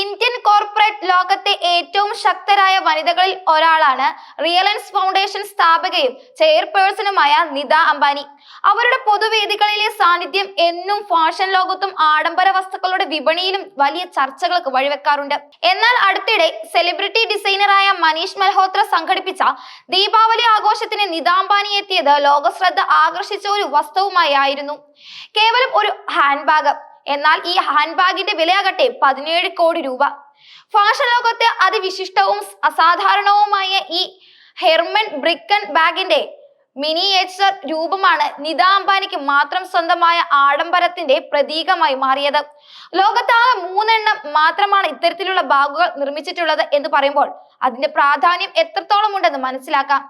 Indian corporate ലോകത്തെ ഏറ്റവും ശക്തരായ വനിതകളിൽ ഒരാളാണ് റിയലൻസ് ഫൗണ്ടേഷൻ സ്ഥാപകയും ചെയർപേഴ്സണുമായ നിത അംബാനി. അവരുടെ പൊതുവേദികളിലെ സാന്നിധ്യം എന്നും ഫാഷൻ ലോകത്തും ആഡംബര വസ്തുക്കളുടെ വിപണിയിലും വലിയ ചർച്ചകൾക്ക് വഴിവെക്കാറുണ്ട്. എന്നാൽ അടുത്തിടെ സെലിബ്രിറ്റി ഡിസൈനറായ മനീഷ് മൽഹോത്ര സംഘടിപ്പിച്ച ദീപാവലി ആഘോഷത്തിന് നിത അംബാനി എത്തിയത് ലോകശ്രദ്ധ ആകർഷിച്ച ഒരു വസ്തുവുമായി ആയിരുന്നു കേവലം ഒരു ഹാൻഡ് ബാഗ്. എന്നാൽ ഈ ഹാൻഡ് ബാഗിന്റെ വിലയാകട്ടെ പതിനേഴ് കോടി രൂപ. ഫാഷൻ ലോകത്തെ അതിവിശിഷ്ടവും അസാധാരണവുമായ ഈ ഹെർമൻ ബ്രിക്കൻ ബാഗിന്റെ മിനിയേച്ചർ രൂപമാണ് നിത അംബാനിക്ക് മാത്രം സ്വന്തമായ ആഡംബരത്തിന്റെ പ്രതീകമായി മാറിയത്. ലോകത്താകെ മൂന്നെണ്ണം മാത്രമാണ് ഇത്തരത്തിലുള്ള ബാഗുകൾ നിർമ്മിച്ചിട്ടുള്ളത് എന്ന് പറയുമ്പോൾ അതിന്റെ പ്രാധാന്യം എത്രത്തോളം ഉണ്ടെന്ന് മനസ്സിലാക്കാം.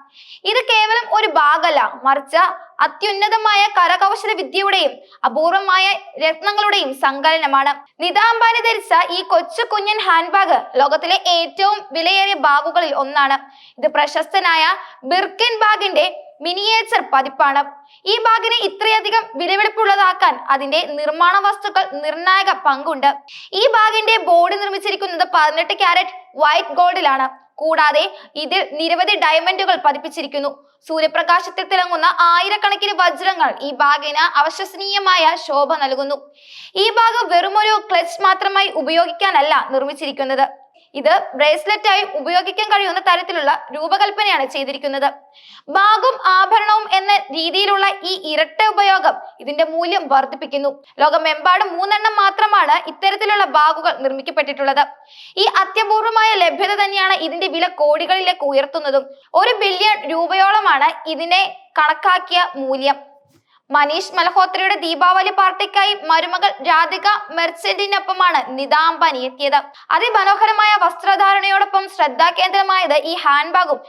ഇത് കേവലം ഒരു ബാഗല്ല മറിച്ച് അത്യുന്നതമായ കരകൗശല വിദ്യയുടെയും അപൂർവമായ രത്നങ്ങളുടെയും സങ്കലനമാണ്. നിതാംബാനി ധരിച്ച ഈ കൊച്ചു കുഞ്ഞൻ ഹാൻഡ് ബാഗ് ലോകത്തിലെ ഏറ്റവും വിലയേറിയ ബാഗുകളിൽ ഒന്നാണ്. ഇത് പ്രശസ്തനായ ബിർക്കിൻ ബാഗിന്റെ മിനിയേച്ചർ പതിപ്പാണ്. ഈ ബാഗിനെ ഇത്രയധികം വിലവെടുപ്പുള്ളതാക്കാൻ അതിന്റെ നിർമ്മാണ വസ്തുക്കൾ നിർണായക പങ്കുണ്ട്. ഈ ബാഗിന്റെ ബോർഡ് നിർമ്മിച്ചിരിക്കുന്നത് പതിനെട്ട് ക്യാരറ്റ് വൈറ്റ് ഗോൾഡിലാണ് കൂടാതെ ഇതിൽ നിരവധി ഡയമണ്ടുകൾ പതിപ്പിച്ചിരിക്കുന്നു. സൂര്യപ്രകാശത്തിൽ തിളങ്ങുന്ന ആയിരക്കണക്കിന് വജ്രങ്ങൾ ഈ ബാഗിന് അവിശ്വസനീയമായ ശോഭ നൽകുന്നു. ഈ ബാഗ് വെറുമൊരു ക്ലച്ച് മാത്രമായി ഉപയോഗിക്കാനല്ല നിർമ്മിച്ചിരിക്കുന്നത്. ഇത് ബ്രേസ്ലെറ്റ് ആയി ഉപയോഗിക്കാൻ കഴിയുന്ന തരത്തിലുള്ള രൂപകൽപ്പനയാണ് ചെയ്തിരിക്കുന്നത്. ബാഗും ആഭരണവും എന്ന രീതിയിലുള്ള ഈ ഇരട്ട ഉപയോഗം ഇതിന്റെ മൂല്യം വർദ്ധിപ്പിക്കുന്നു. ലോകമെമ്പാടും മൂന്നെണ്ണം മാത്രമാണ് ഇത്തരത്തിലുള്ള ബാഗുകൾ നിർമ്മിക്കപ്പെട്ടിട്ടുള്ളത്. ഈ അത്യപൂർവമായ ലഭ്യത തന്നെയാണ് ഇതിന്റെ വില കോടികളിലേക്ക് ഉയർത്തുന്നതും. ഒരു ബില്യൺ രൂപയോളമാണ് ഇതിനെ കണക്കാക്കിയ മൂല്യം. മനീഷ് മൽഹോത്രയുടെ ദീപാവലി പാർട്ടിക്കായി മരുമകൾ രാധിക മെർച്ചന്റിനൊപ്പമാണ് നിത എത്തിയത് അതിമനോഹരമായ വസ്ത്രധാരണയോടൊപ്പം ശ്രദ്ധാകേന്ദ്രമായത് ഈ ഹാൻഡ് ബാഗും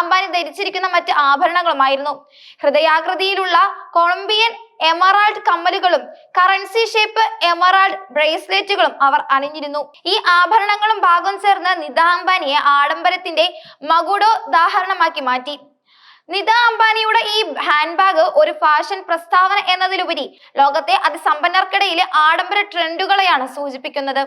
അംബാനി ധരിച്ചിരിക്കുന്ന മറ്റ് ആഭരണങ്ങളുമായിരുന്നു. ഹൃദയാകൃതിയിലുള്ള കൊളംബിയൻ എമറാൾഡ് കമ്മലുകളും കറൻസി ഷേപ്പ് എമറാൾഡ് ബ്രേസ്ലെറ്റുകളും അവർ അണിഞ്ഞിരുന്നു. ഈ ആഭരണങ്ങളും ഭാഗം ചേർന്ന് നിത അംബാനിയെ ആഡംബരത്തിന്റെ മകുടോദാഹരണമാക്കി മാറ്റി. നിത അംബാനിയുടെ ഈ ഹാൻഡ് ബാഗ് ഒരു ഫാഷൻ പ്രസ്താവന എന്നതിലുപരി ലോകത്തെ അതിസമ്പന്നർക്കിടയിലെ ആഡംബര ട്രെൻഡുകളെയാണ് സൂചിപ്പിക്കുന്നത്.